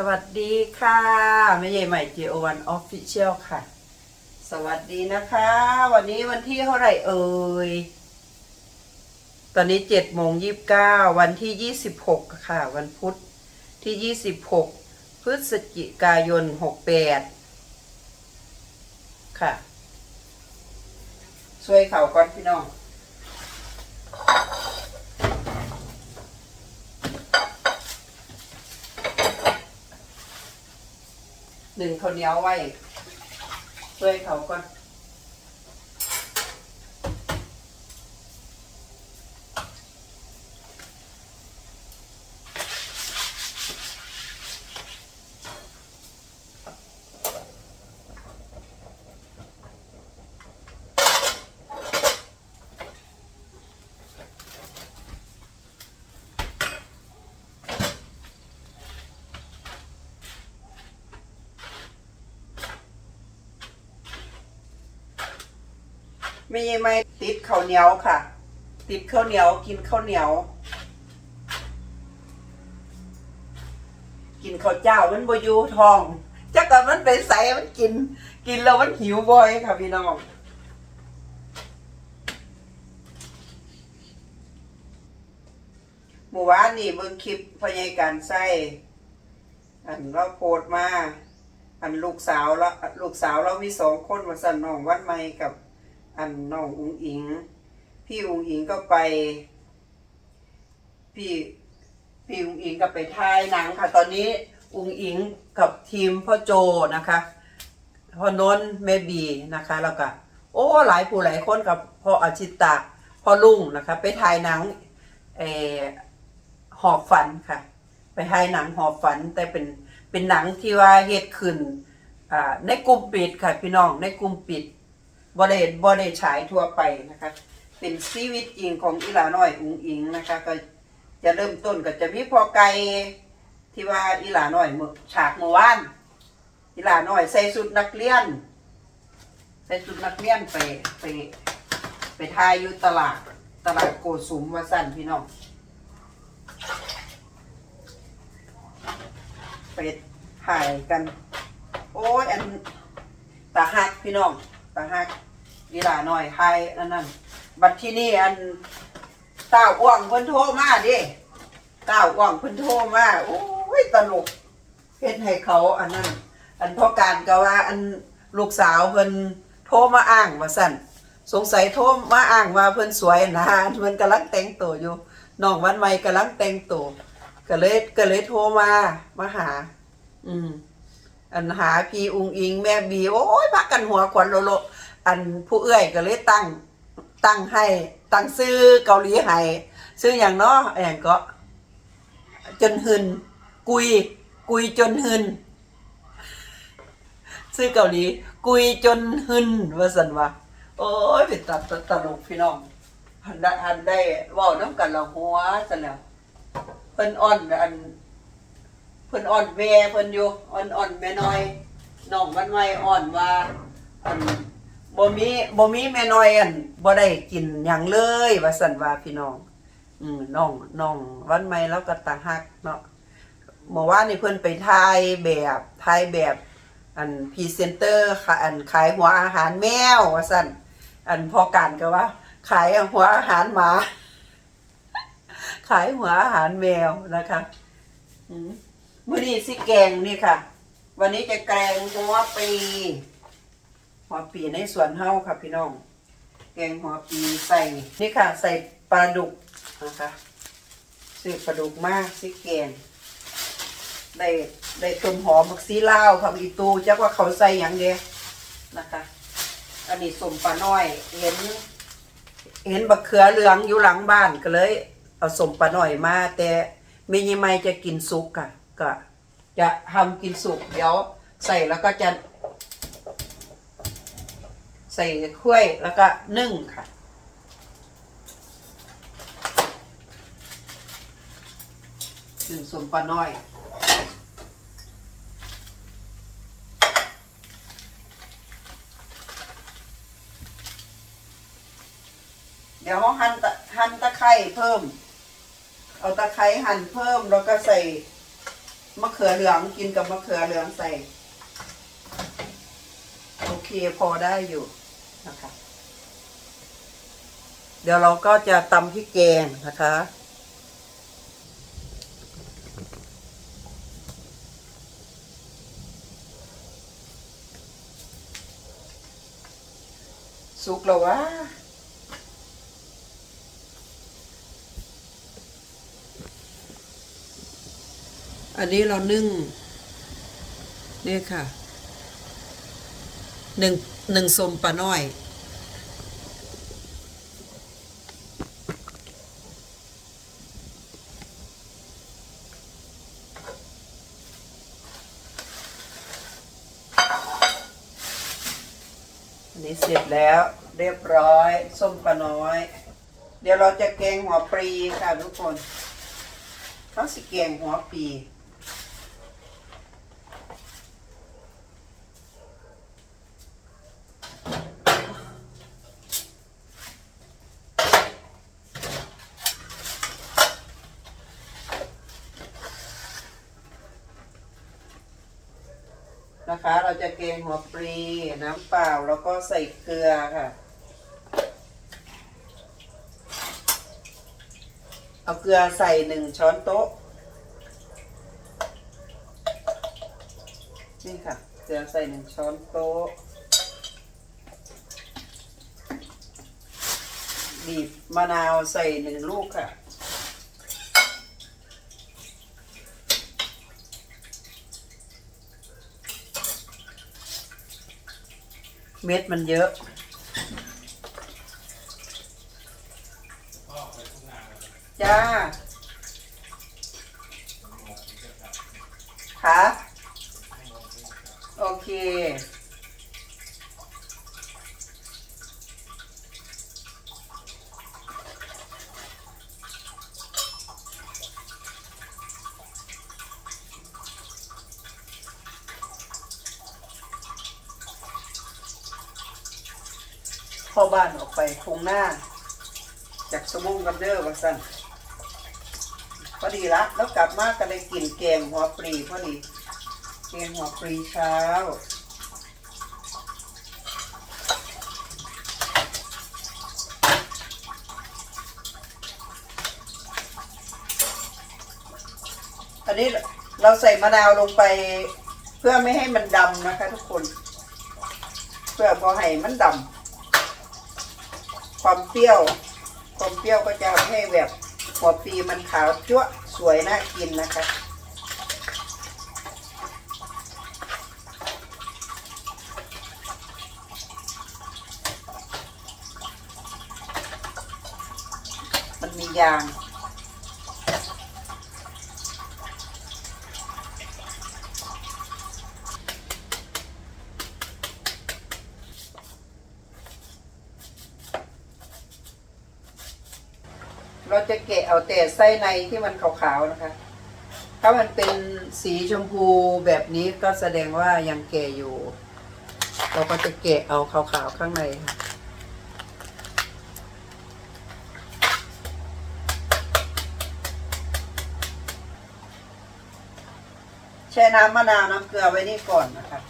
สวัสดีค่ะแม่ใหญ่ใหม่ JO1 Official ค่ะ สวัสดีนะคะ วันนี้วันที่เท่าไหร่เอ่ย ตอนนี้เจ็ดโมงยี่สิบเก้าวันที่ยี่สิบหกค่ะ วันพุธที่ยี่สิบหกพฤศจิกายนหกแปดค่ะ ช่วยเข่าก่อนพี่น้อง หนึ่งข้าวเหนียวไว้ช่วยเขาก่อน ไม่ใช่ไม่ติดข้าวเหนียวค่ะ ติดข้าวเหนียวกินข้าวเหนียว กินข้าวเจ้ามันบอยู่ทองจักกับมันไปใส่มันกิน กินแล้วมันหิวบ่อยค่ะพี่น้องหมู่บ้านนี่เบิ่งคลิปพยายการใส่อันเราโพสต์มาอันลูกสาวแล้วลูกสาวเรามีสองคนว่าสันน้องวันใหม่กับ อันน้องอุงอิง พี่อุงอิงก็ไป พี่พี่อุงอิงก็ไปถ่ายหนังค่ะ ตอนนี้อุงอิงกับทีมพ่อโจนะคะพ่อนนท์แม่บีนะคะ แล้วก็โอ้หลายผู้หลายคนกับพ่ออาชิตะพ่อลุงนะคะ ไปถ่ายหนังเออหอบฝันค่ะ ไปถ่ายหนังหอบฝัน แต่เป็นเป็นหนังที่ว่าเฮ็ดขึ้นอ่าในกลุ่มปิดค่ะพี่น้องในกลุ่มปิด บริเวณบริเวณฉายทั่วไปนะคะ เป็นชีวิตจริงของอีหลาน้อยอุงอิงนะคะ ก็จะเริ่มต้นก็จะมีพอไก่ที่ว่าอีหลาน้อยมือฉากเมื่อวานอีหลาน้อยใส่ชุดนักเรียนใส่ชุดนักเรียนไปไปไปทายอยู่ตลาดตลาดโกสุมวาสันพี่น้องไปถ่ายกัน โอ้ยอันตาหักพี่น้องตาหัก อีหลาหน่อยไทยอันนั้นบัดที่นี่อันเต้าอ้วงเพิ่นโทรมาดิเต้าอ้วงเพิ่นโทรมาโอ้ยตลกเฮ็ดให้เขาอันนั้นอันพ่อการก็ว่าอันลูกสาวเพิ่นโทรมาอ้างว่าสั่นสงสัยโทรมาอ้างว่าเพิ่นสวยนะเพิ่นกำลังแต่งตัวอยู่น้องวันใหม่กำลังแต่งตัวก็เลยก็เลยโทรมามาหา อืมอันหาพี่อุงอิงแม่บีโอ้ยพักกันหัวขวัญโลโล อันผู้เอื้อยก็เลยตั้งตั้งให้ตั้งซื้อเกาหลีให้ซื้ออย่างเนาะอย่างก็ จนหึนกุย กุยจนหึนซื้อเกาหลี กุยจนหึนว่าสันว่าโอ้ยเป็นตัดตลกพี่น้องอันได้อันได้ว่าน้ำกันเราหัวสันแล้วเพิ่นอ่อนอันเพิ่นอ่อนแวเพิ่นอยู่อ่อนอ่อนแม่น้อยน้องวันไว้อ่อนว่าอัน บ่มีบ่มีแม่น้อยอันบ่ได้กินหยังเลย ว่าซั่นว่าพี่น้อง อืมน้องน้องวันใหม่แล้วก็ตาฮักเนาะเมื่อวานนี่เพิ่นไปถ่ายแบบถ่ายแบบ อันพรีเซนเตอร์ค่ะอันขายหัวอาหารแมว ว่าซั่นอันพอการก็ว่า ขายหัวอาหารหมา ขายหัวอาหารแมวนะคะอืมมื่อนี้สิแกงนี่ค่ะ วันนี้จะแกงหัวปี หัวปีในสวนเฮาค่ะพี่น้อง แกงหัวปีใส่นี่ค่ะ ใส่ปลาดุกนะคะซื้อปลาดุกมากสิแกงได้ได้ต้นหอมบักซีลาวค่ะอีตูจักว่าเขาใส่หยังเดียนะคะ อันนี้สมปลาน้อย เห็น เห็นบักเขือเหลืองอยู่หลังบ้านก็เลย เอาสมปลาน้อยมา แต่ไม่ยี่ไม่จะกินซุกค่ะก็จะทำกินสุกเดี๋ยวใส่แล้วก็จะ ใส่ถ้วยแล้วก็นึ่งค่ะนึ่งสมปลาน้อย เดี๋ยวหั่นหั่นตะไคร้เพิ่ม เอาตะไคร้หั่นเพิ่มแล้วก็ใส่มะเขือเหลืองกินกับมะเขือเหลืองใส่ โอเคพอได้อยู่ นะคะ เดี๋ยวเราก็จะตำพริกแกงนะคะ สุกแล้ววะอันนี้เรานึ่งนี่ค่ะ หนึ่งหนึ่งสมปลาน้อย อันนี้เสร็จแล้วเรียบร้อย ส้มปลาน้อย เดี๋ยวเราจะแกงหัวปลีค่ะทุกคนเขาสิแกงหัวปลี นะคะ เราจะแกงหัวปลีน้ำเปล่าแล้วก็ใส่เกลือค่ะ เอาเกลือใส่หนึ่งช้อนโต๊ะ นี่ค่ะ เกลือใส่หนึ่งช้อนโต๊ะ บีบมะนาวใส่หนึ่งลูกค่ะ เม็ดมันเยอะ จ้าค่ะโอเค พ่อบ้านออกไปทงหน้า จากสมงกันเด้อว่าสั่นพอดีละแล้วกลับมาก็เลยกินแกงหัวปลีพอดีแกงหัวปลีเช้าอันนี้เราใส่มะนาวลงไป เพื่อไม่ให้มันดำนะคะทุกคน เพื่อพอให้มันดำ ความเปรี้ยว ความเปรี้ยวก็จะทำให้แบบหัวปีมันขาวจั๊วสวยน่ากินนะคะมันมียาง เราจะแกะเอาแต่ไส้ในที่มันขาวๆนะคะ ถ้ามันเป็นสีชมพูแบบนี้ก็แสดงว่ายังแก่อยู่ เราก็จะแกะเอาขาวๆข้างในค่ะแช่น้ำมะนาวน้ำเกลือไว้นี่ก่อนนะคะ